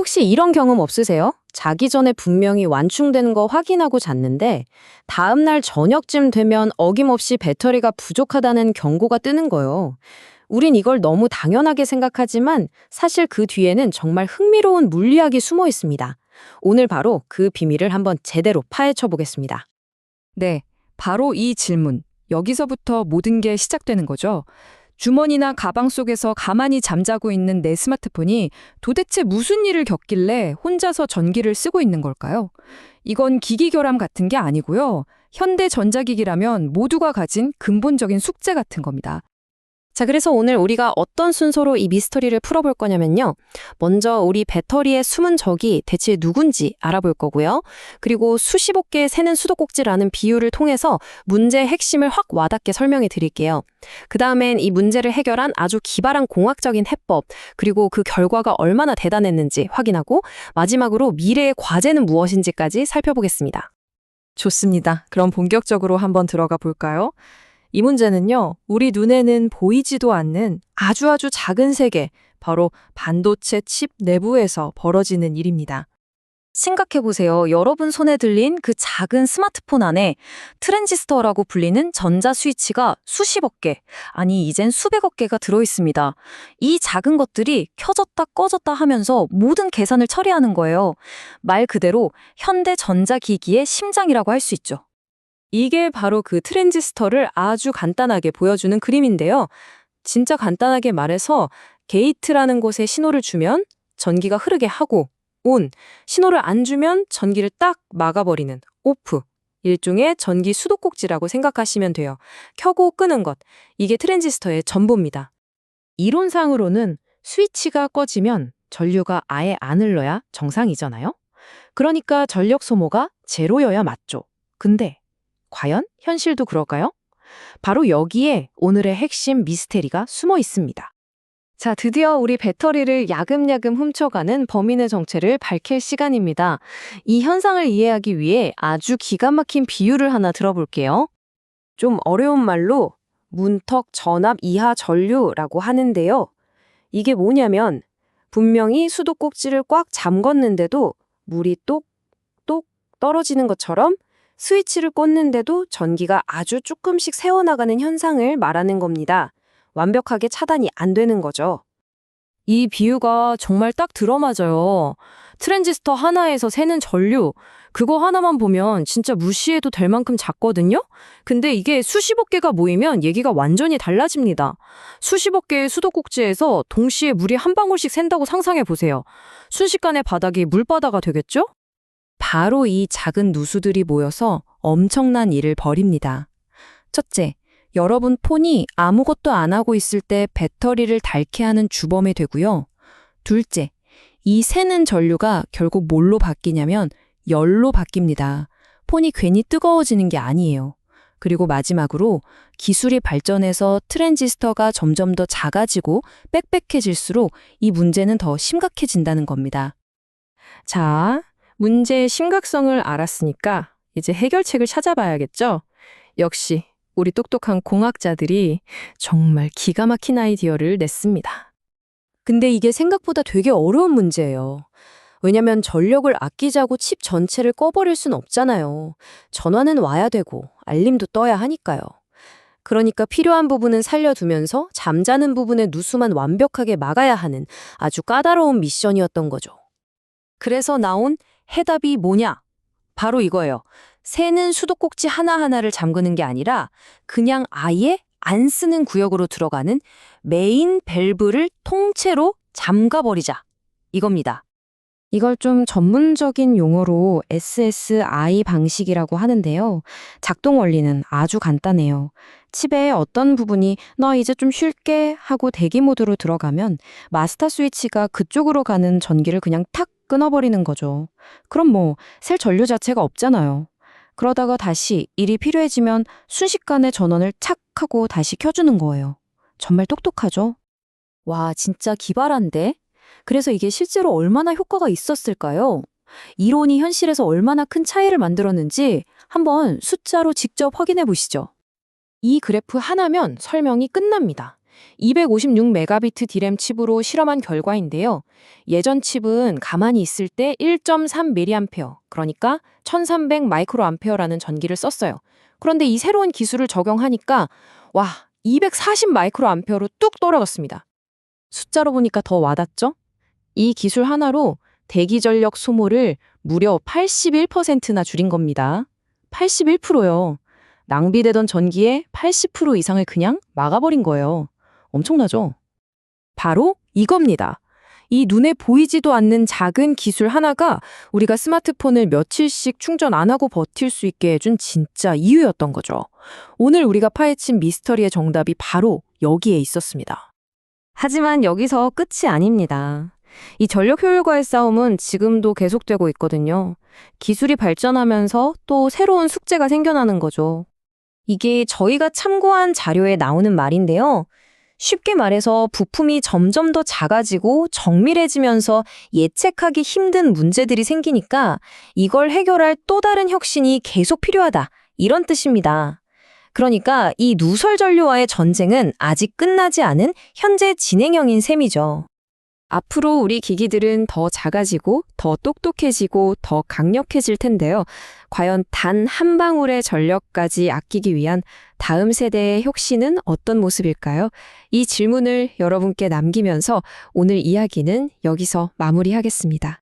혹시 이런 경험 없으세요? 자기 전에 분명히 완충되는 거 확인하고 잤는데 다음 날 저녁쯤 되면 어김없이 배터리가 부족하다는 경고가 뜨는 거예요. 우린 이걸 너무 당연하게 생각하지만 사실 그 뒤에는 정말 흥미로운 물리학이 숨어 있습니다. 오늘 바로 그 비밀을 한번 제대로 파헤쳐 보겠습니다. 네, 바로 이 질문. 여기서부터 모든 게 시작되는 거죠. 주머니나 가방 속에서 가만히 잠자고 있는 내 스마트폰이 도대체 무슨 일을 겪길래 혼자서 전기를 쓰고 있는 걸까요? 이건 기기 결함 같은 게 아니고요. 현대 전자기기라면 모두가 가진 근본적인 숙제 같은 겁니다. 자, 그래서 오늘 우리가 어떤 순서로 이 미스터리를 풀어볼 거냐면요. 먼저 우리 배터리의 숨은 적이 대체 누군지 알아볼 거고요. 그리고 수십억 개 새는 수도꼭지라는 비유를 통해서 문제의 핵심을 확 와닿게 설명해 드릴게요. 그 다음엔 이 문제를 해결한 아주 기발한 공학적인 해법, 그리고 그 결과가 얼마나 대단했는지 확인하고 마지막으로 미래의 과제는 무엇인지까지 살펴보겠습니다. 좋습니다. 그럼 본격적으로 한번 들어가 볼까요? 이 문제는요, 우리 눈에는 보이지도 않는 아주 아주 작은 세계, 바로 반도체 칩 내부에서 벌어지는 일입니다. 생각해보세요. 여러분 손에 들린 그 작은 스마트폰 안에 트랜지스터라고 불리는 전자 스위치가 수십억 개, 아니 이젠 수백억 개가 들어있습니다. 이 작은 것들이 켜졌다 꺼졌다 하면서 모든 계산을 처리하는 거예요. 말 그대로 현대 전자기기의 심장이라고 할 수 있죠. 이게 바로 그 트랜지스터를 아주 간단하게 보여주는 그림인데요. 진짜 간단하게 말해서 게이트라는 곳에 신호를 주면 전기가 흐르게 하고 온, 신호를 안 주면 전기를 딱 막아버리는 오프. 일종의 전기 수도꼭지라고 생각하시면 돼요. 켜고 끄는 것. 이게 트랜지스터의 전부입니다. 이론상으로는 스위치가 꺼지면 전류가 아예 안 흘러야 정상이잖아요? 그러니까 전력 소모가 제로여야 맞죠. 근데 과연 현실도 그럴까요? 바로 여기에 오늘의 핵심 미스테리가 숨어 있습니다. 자, 드디어 우리 배터리를 야금야금 훔쳐가는 범인의 정체를 밝힐 시간입니다. 이 현상을 이해하기 위해 아주 기가 막힌 비유를 하나 들어볼게요. 좀 어려운 말로 문턱 전압 이하 전류라고 하는데요. 이게 뭐냐면 분명히 수도 꼭지를 꽉 잠궜는데도 물이 똑똑 떨어지는 것처럼 스위치를 꽂는데도 전기가 아주 조금씩 새어나가는 현상을 말하는 겁니다. 완벽하게 차단이 안 되는 거죠. 이 비유가 정말 딱 들어맞아요. 트랜지스터 하나에서 새는 전류, 그거 하나만 보면 진짜 무시해도 될 만큼 작거든요? 근데 이게 수십억 개가 모이면 얘기가 완전히 달라집니다. 수십억 개의 수도꼭지에서 동시에 물이 한 방울씩 샌다고 상상해 보세요. 순식간에 바닥이 물바다가 되겠죠? 바로 이 작은 누수들이 모여서 엄청난 일을 벌입니다. 첫째, 여러분 폰이 아무것도 안 하고 있을 때 배터리를 닳게 하는 주범이 되고요. 둘째, 이 새는 전류가 결국 뭘로 바뀌냐면 열로 바뀝니다. 폰이 괜히 뜨거워지는 게 아니에요. 그리고 마지막으로 기술이 발전해서 트랜지스터가 점점 더 작아지고 빽빽해질수록 이 문제는 더 심각해진다는 겁니다. 자, 문제의 심각성을 알았으니까 이제 해결책을 찾아봐야겠죠? 역시 우리 똑똑한 공학자들이 정말 기가 막힌 아이디어를 냈습니다. 근데 이게 생각보다 되게 어려운 문제예요. 왜냐면 전력을 아끼자고 칩 전체를 꺼버릴 순 없잖아요. 전화는 와야 되고 알림도 떠야 하니까요. 그러니까 필요한 부분은 살려두면서 잠자는 부분의 누수만 완벽하게 막아야 하는 아주 까다로운 미션이었던 거죠. 그래서 나온 해답이 뭐냐? 바로 이거예요. 새는 수도꼭지 하나하나를 잠그는 게 아니라 그냥 아예 안 쓰는 구역으로 들어가는 메인 밸브를 통째로 잠가버리자. 이겁니다. 이걸 좀 전문적인 용어로 SSI 방식이라고 하는데요. 작동 원리는 아주 간단해요. 칩의 어떤 부분이 나 이제 좀 쉴게 하고 대기 모드로 들어가면 마스터 스위치가 그쪽으로 가는 전기를 그냥 탁 끊어버리는 거죠. 그럼 뭐 셀 전류 자체가 없잖아요. 그러다가 다시 일이 필요해지면 순식간에 전원을 착 하고 다시 켜주는 거예요. 정말 똑똑하죠? 와, 진짜 기발한데? 그래서 이게 실제로 얼마나 효과가 있었을까요? 이론이 현실에서 얼마나 큰 차이를 만들었는지 한번 숫자로 직접 확인해 보시죠. 이 그래프 하나면 설명이 끝납니다. 256메가비트 디램 칩으로 실험한 결과인데요. 예전 칩은 가만히 있을 때 1.3mA, 그러니까 1300 마이크로암페어라는 전기를 썼어요. 그런데 이 새로운 기술을 적용하니까 와, 240 마이크로암페어로 뚝 떨어졌습니다. 숫자로 보니까 더 와닿죠? 이 기술 하나로 대기 전력 소모를 무려 81%나 줄인 겁니다. 81%요. 낭비되던 전기의 80% 이상을 그냥 막아버린 거예요. 엄청나죠? 바로 이겁니다. 이 눈에 보이지도 않는 작은 기술 하나가 우리가 스마트폰을 며칠씩 충전 안 하고 버틸 수 있게 해준 진짜 이유였던 거죠. 오늘 우리가 파헤친 미스터리의 정답이 바로 여기에 있었습니다. 하지만 여기서 끝이 아닙니다. 이 전력 효율과의 싸움은 지금도 계속되고 있거든요. 기술이 발전하면서 또 새로운 숙제가 생겨나는 거죠. 이게 저희가 참고한 자료에 나오는 말인데요. 쉽게 말해서 부품이 점점 더 작아지고 정밀해지면서 예측하기 힘든 문제들이 생기니까 이걸 해결할 또 다른 혁신이 계속 필요하다. 이런 뜻입니다. 그러니까 이 누설 전류와의 전쟁은 아직 끝나지 않은 현재 진행형인 셈이죠. 앞으로 우리 기기들은 더 작아지고 더 똑똑해지고 더 강력해질 텐데요. 과연 단 한 방울의 전력까지 아끼기 위한 다음 세대의 혁신은 어떤 모습일까요? 이 질문을 여러분께 남기면서 오늘 이야기는 여기서 마무리하겠습니다.